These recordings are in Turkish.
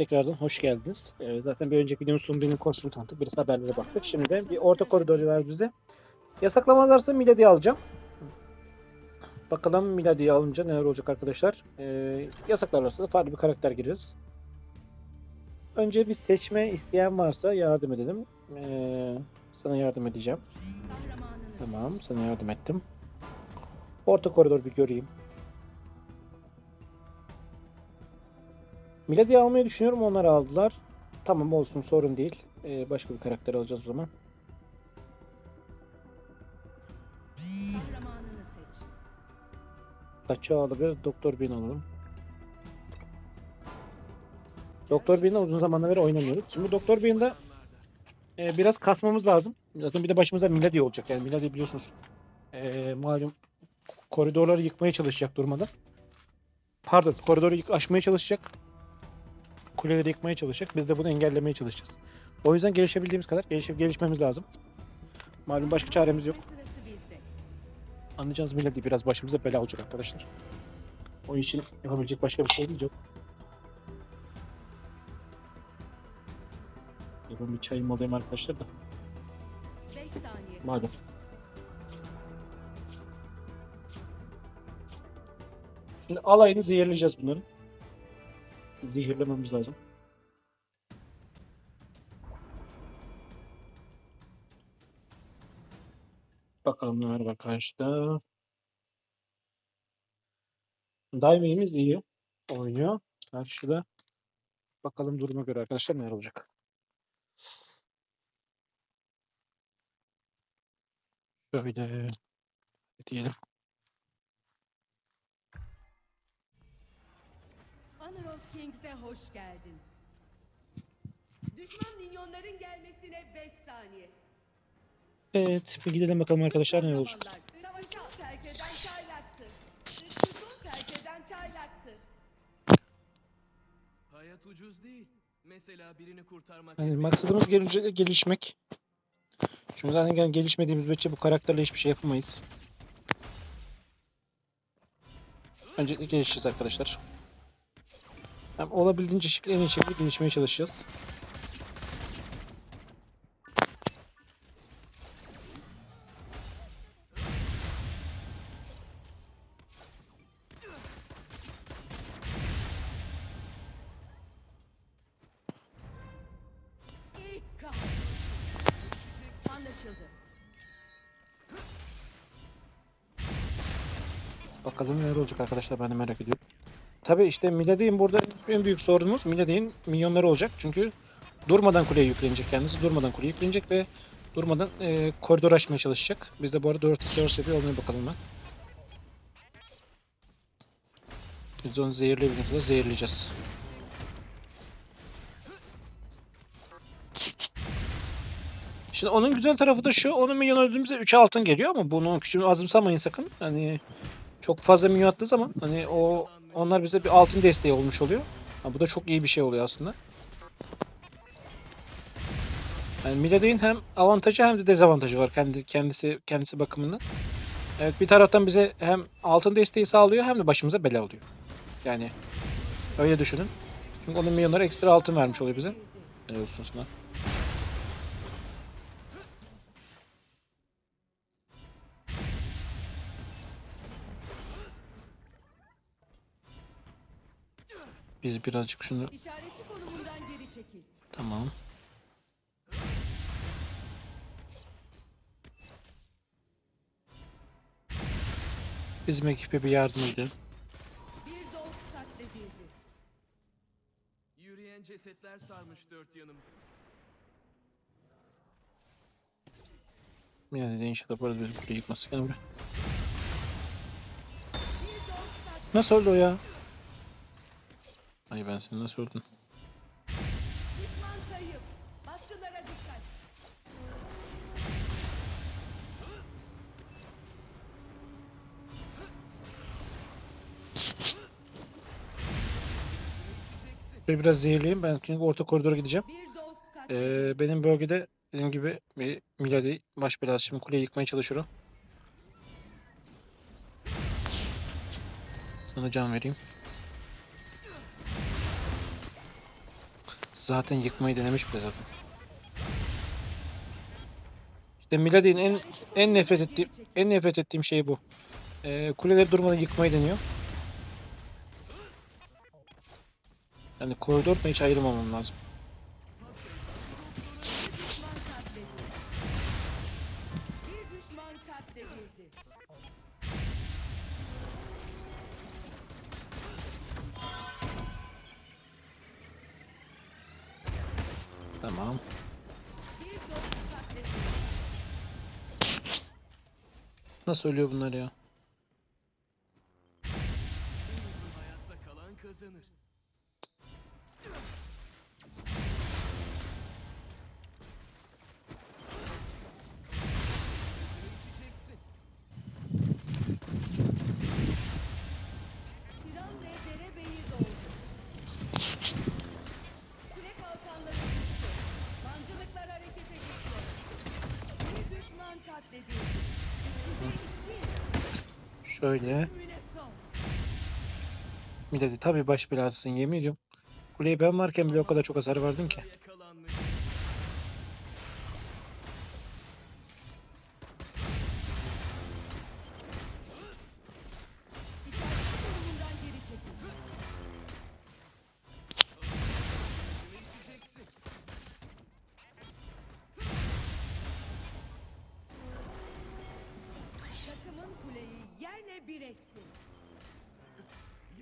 tekrardan hoş geldiniz. Ee, zaten bir önceki videonun benim kostümü tanıttık. Birisi haberlere baktık. Şimdi de bir orta koridoru ver bize. Yasaklamazlarsa Miladi'yi alacağım. Bakalım Miladi'yi alınca neler olacak arkadaşlar. Ee, yasaklarlarsa farklı bir karakter gireriz. Önce bir seçme isteyen varsa yardım edelim. Ee, sana yardım edeceğim. Tamam, sana yardım ettim. Orta koridor bir göreyim. Miladi'yi almayı düşünüyorum. Onları aldılar. Tamam olsun sorun değil. Ee, başka bir karakter alacağız o zaman. Kaçı alabiliriz? Doktor Bean alalım. Doktor Bean'le uzun zamandan beri oynamıyoruz. Şimdi Doktor Bean'de e, biraz kasmamız lazım. Zaten bir de başımızda Milady olacak. Yani Milady biliyorsunuz e, malum koridorları yıkmaya çalışacak durmadan. Pardon, koridoru yık aşmaya çalışacak. Kuleleri yıkmaya çalışacak. Biz de bunu engellemeye çalışacağız. O yüzden gelişebildiğimiz kadar gelişip gelişmemiz lazım. Malum başka çaremiz yok. Anlayacağınız Milady biraz başımıza bela olacak arkadaşlar. O için yapabilecek başka bir şeyimiz yok. Ben bir çayımı alayım arkadaşlar da. 5 saniye. Madem. Şimdi alayını zehirleyeceğiz bunları. Zehirlememiz lazım. Bakalım neler var karşıda. Diving'imiz iyi oynuyor. Karşıda. Bakalım duruma göre arkadaşlar neler olacak. Şöyle diyelim. Honor of Kings'e hoş geldin. Düşman minyonların gelmesine 5 saniye. Evet, bir gidelim bakalım arkadaşlar neler olacak. Savaşı terk eden çaylaktır. Üstüzün terk eden çaylaktır. Hayat ucuz değil. Mesela birini kurtarmak Yani maksadımız gelince gelişmek. Çünkü zaten gel- gelişmediğimiz müddetçe bu karakterle hiçbir şey yapamayız. Öncelikle gelişeceğiz arkadaşlar. Hem olabildiğince şekilde en iyi şekilde gelişmeye çalışacağız. Bakalım neler olacak arkadaşlar ben de merak ediyorum. Tabi işte Milady'in burada en büyük sorunumuz Milady'in minyonları olacak. Çünkü durmadan kuleye yüklenecek kendisi. Durmadan kuleye yüklenecek ve durmadan e, koridor açmaya çalışacak. Biz de bu arada 4 server seviye olmaya bakalım ben. Biz onu zehirleyebildiğimiz kadar zehirleyeceğiz. Şimdi onun güzel tarafı da şu. Onun minyon öldüğümüzde 3 altın geliyor ama bunu küçüğünü azımsamayın sakın. Hani çok fazla minyon attığı zaman hani o onlar bize bir altın desteği olmuş oluyor. Ha, bu da çok iyi bir şey oluyor aslında. Yani Milady'in hem avantajı hem de dezavantajı var kendi kendisi kendisi bakımından. Evet bir taraftan bize hem altın desteği sağlıyor hem de başımıza bela oluyor. Yani öyle düşünün. Çünkü onun milyonları ekstra altın vermiş oluyor bize. Ne olsun sana. Biz birazcık şunu İşaretçi konumundan geri çekil. tamam. Bizim ekibe bir yardım edelim. Bir dost katledildi. Yürüyen cesetler sarmış dört yanım. Yani de inşallah bu arada bizim kuleyi yıkmaz. Gel buraya. Nasıl öldü o ya? Ay ben seni nasıl dikkat. Şöyle biraz zehirleyeyim. Ben çünkü orta koridora gideceğim. Ee, benim bölgede dediğim gibi bir Milady baş belası. Şimdi kuleyi yıkmaya çalışıyorum. Sana can vereyim. Zaten yıkmayı denemiş bile zaten. İşte Miladi'nin en en nefret ettiğim en nefret ettiğim şey bu. Ee, kuleleri durmadan yıkmayı deniyor. Yani koridorla hiç ayırmamam lazım. Tamam. Bir dost katledildi. Nasıl ölüyor bunlar ya? Şöyle. Miladi tabii baş belasısın yemin ediyorum. Kuleye ben varken bile o kadar çok hasar verdim ki.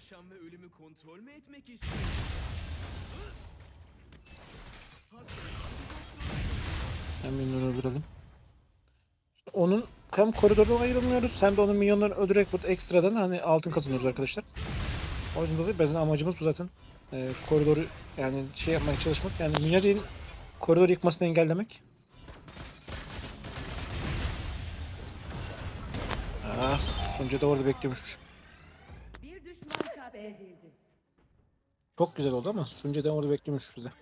Yaşam ve ölümü kontrol mü etmek istiyorsun? Hemen onu öldürelim. Onun hem koridordan ayrılmıyoruz hem de onun minyonlarını öldürerek burada ekstradan hani altın kazanıyoruz arkadaşlar. O yüzden dolayı bizim amacımız bu zaten. Ee, koridoru yani şey yapmaya çalışmak. Yani Miladi'nin koridor yıkmasını engellemek. Ah, Sunca da orada bekliyormuş. Bir düşman katledildi. Çok güzel oldu ama da orada bekliyormuş bize.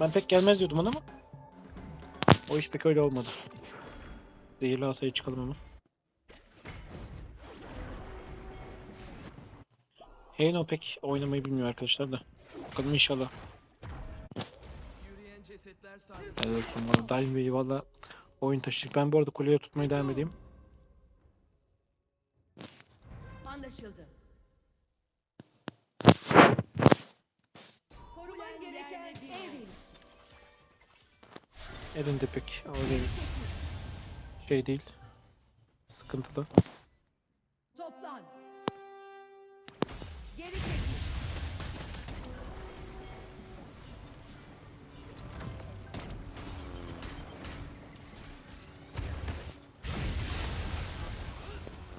Ben pek gelmez diyordum ona ama o iş pek öyle olmadı. Zehirli asayı çıkalım ama. Heyno pek oynamayı bilmiyor arkadaşlar da. Bakalım inşallah. Yürüyen cesetler sarmış. Evet olsun valla Daim Bey'i valla oyun taşıyacak. Ben bu arada kuleye tutmaya devam edeyim. Anlaşıldı. Elinde pek öyle şey değil. Sıkıntılı. Toplan. Geri çekil.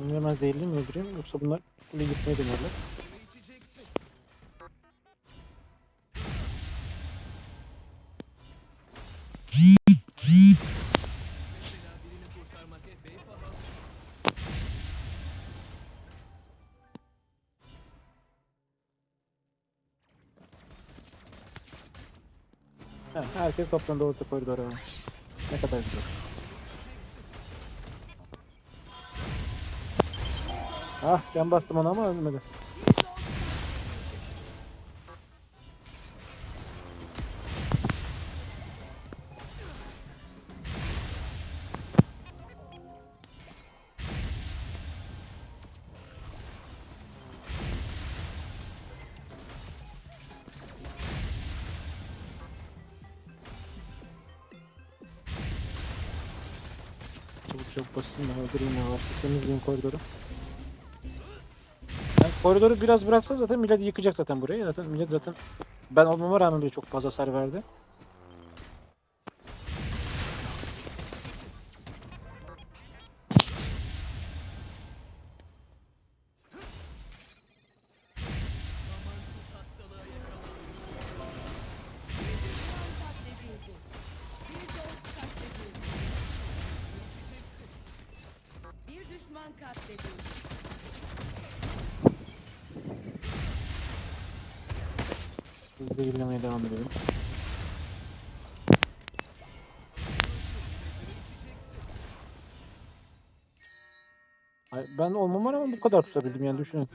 Hemen zehirli mi öldüreyim yoksa bunlar kule gitmeye deniyorlar. Herkes toplandı orta koridora. Ne kadar güzel. Ah can bastım ona ama ölmedi. Çabuk basayım da öldüreyim ya var. Temizleyeyim koridoru. Yani koridoru biraz bıraksam zaten Milady yıkacak zaten burayı. Zaten Milady zaten ben olmama rağmen bile çok fazla hasar verdi. Arkada ilerlemeye devam edelim. Ben olmama rağmen bu kadar tutabildim yani düşünün.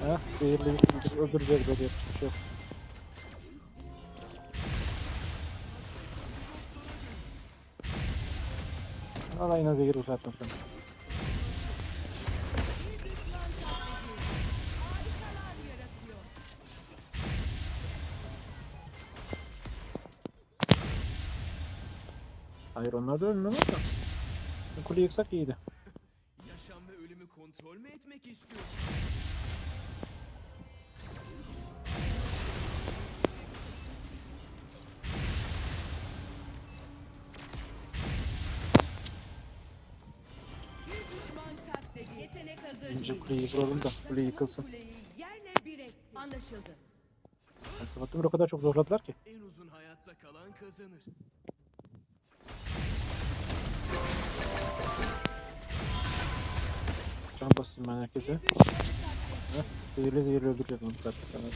Heh, zehirli şey, öldürecek böyle bir şey yok. Alayına zehir. Harikalar yaratıyor. Hayır onlar da ölmüyor ama. Kule yıksak iyiydi. Yaşam ve ölümü kontrol mü etmek istiyorsun? Yetenek hazır Önce değil. kuleyi vuralım da kule yıkılsın. Kuleyi yerle bir etti. Anlaşıldı. Kapattım o kadar çok zorladılar ki. En uzun hayatta kalan kazanır. Can basayım ben herkese. Heh, zehirli zehirli öldüreceğiz onu zaten. Ben öyle-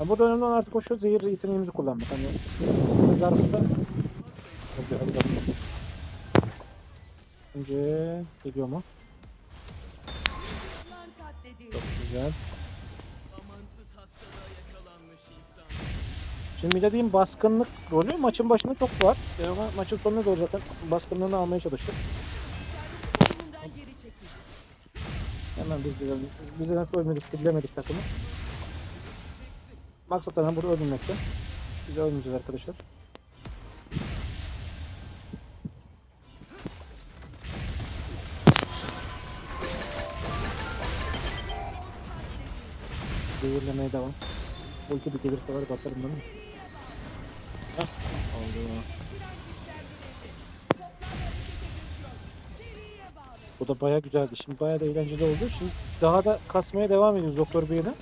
Ya burada önemli olan artık o şu zehir yeteneğimizi kullanmak. Hani zarfında Hadi hadi hadi. Önce geliyor mu? Çok güzel. Şimdi bir de diyeyim baskınlık rolü maçın başında çok var. Ama maçın sonuna doğru zaten baskınlığını almaya çalıştık. Hemen biz de biz de nasıl ölmedik, bilemedik takımı. Maksat burada ölmemekte. Biz ölmeyeceğiz arkadaşlar. Zehirlemeye devam. Ulti bir gelirse var bakarım ben. Hah, oldu. Bu da baya güzeldi. Şimdi baya da eğlenceli oldu. Şimdi daha da kasmaya devam ediyoruz Doktor Bey'le.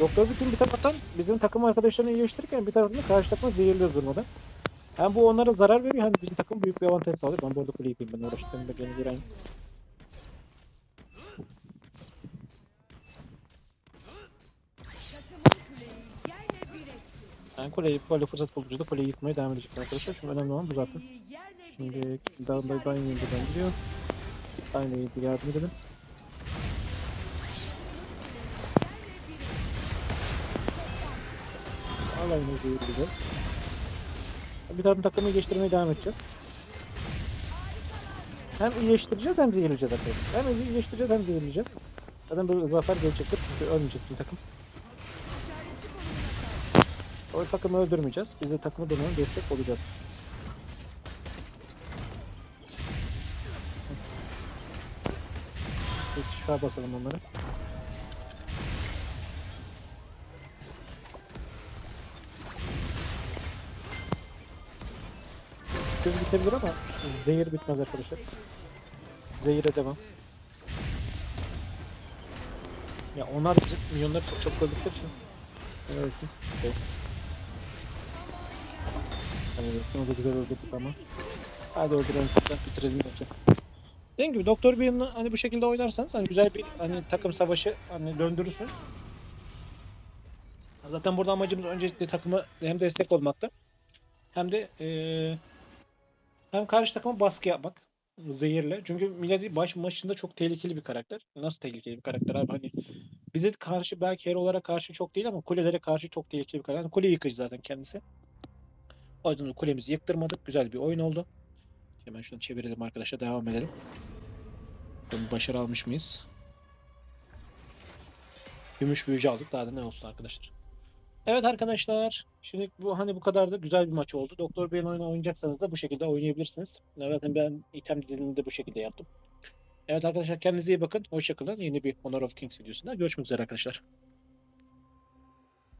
Doktor Bey'in bir taraftan bizim takım arkadaşlarını iyileştirirken bir taraftan karşı takımı zehirliyoruz durmadan. Hem bu onlara zarar veriyor hem bizim takım büyük bir avantaj sağlıyor. Ben bu arada kuleyi ben uğraştığımda beni gören. Yani kuleyi böyle fırsat buldukça da kuleyi yıkmaya devam edecek arkadaşlar. Şimdi önemli olan bu zaten. Şimdi yılda ben gidiyor. Yılda yardım edelim. Alayını zehirleyeceğiz. Bir tarafın takımı iyileştirmeye devam edeceğiz. Hem iyileştireceğiz hem zehirleyeceğiz arkadaşlar. Hem iyileştireceğiz hem zehirleyeceğiz. Zaten böyle zafer gelecektir çünkü ölmeyecek bir takım. O takımı öldürmeyeceğiz. Biz de takımı durmaya destek olacağız. Şifa basalım onlara. Kız bitebilir ama zehir bitmez arkadaşlar. Zehire devam. Ya onlar bizim milyonları çok çok öldükleri için. Evet. Okay. Hani onu da güzel öldürdük ama. Hadi öldürelim zaten bitirelim yoksa. Dediğim gibi Doktor Bey'in hani bu şekilde oynarsanız hani güzel bir hani takım savaşı hani döndürürsün. Zaten burada amacımız öncelikle takımı hem destek olmakta hem de eee, hem karşı takıma baskı yapmak zehirle. Çünkü Milady baş maçında çok tehlikeli bir karakter. Nasıl tehlikeli bir karakter abi hani bize karşı belki hero olarak karşı çok değil ama kulelere karşı çok tehlikeli bir karakter. Kule yıkıcı zaten kendisi. De kulemizi yıktırmadık. Güzel bir oyun oldu. Hemen şunu çevirelim arkadaşlar. Devam edelim. Bakalım başarı almış mıyız? Gümüş büyücü aldık. Daha da ne olsun arkadaşlar. Evet arkadaşlar. Şimdi bu hani bu kadar da güzel bir maç oldu. Doktor Bey'in oyunu oynayacaksanız da bu şekilde oynayabilirsiniz. Zaten ben item dizilimini de bu şekilde yaptım. Evet arkadaşlar kendinize iyi bakın. Hoşçakalın. Yeni bir Honor of Kings videosunda görüşmek üzere arkadaşlar.